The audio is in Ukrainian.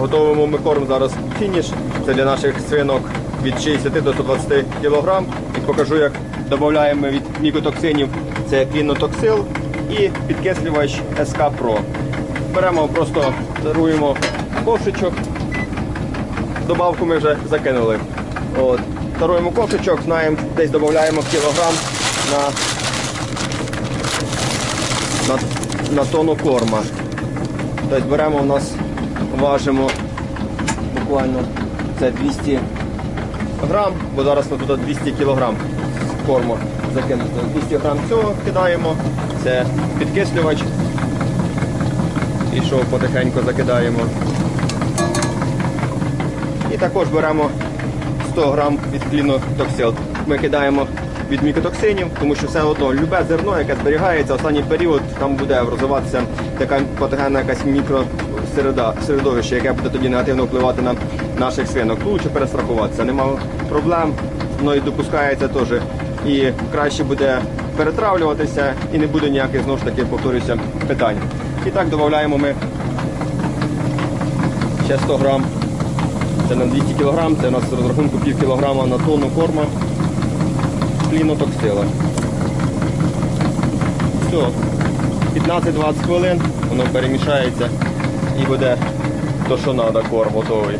готуємо ми корм зараз фініш. Це для наших свинок від 60 до 120 кг. І покажу, як додаємо від мікотоксинів. Це клінотоксил і підкислювач СК Pro. Беремо, просто даруємо ковшичок. Добавку ми вже закинули. От. Даруємо ковшичок, знаємо, десь додаємо кілограм на, на, на тонну корма. Тобто беремо у нас, важимо буквально це 200 грам, бо зараз ми тут 200 кілограм корму закинути. 200 грам цього кидаємо, це підкислювач. І що потихеньку закидаємо. І також беремо 100 грам від клінотоксил. Ми кидаємо від мікотоксинів, тому що все одно любе зерно, яке зберігається, останній період там буде розвиватися така патогенна якась мікросереда, середовище, яке буде тоді негативно впливати на наших свинок. Лучше перестрахуватися, немає проблем, воно і допускається теж. І краще буде перетравлюватися і не буде ніяких знову ж таки повторюся питань. І так додаємо ми ще 100 грам це на 200 кг, це у нас розрахунку пів кілограма на тонну корма клінотоксила. Все, 15-20 хвилин, воно перемішається і буде то, що треба, корм готовий.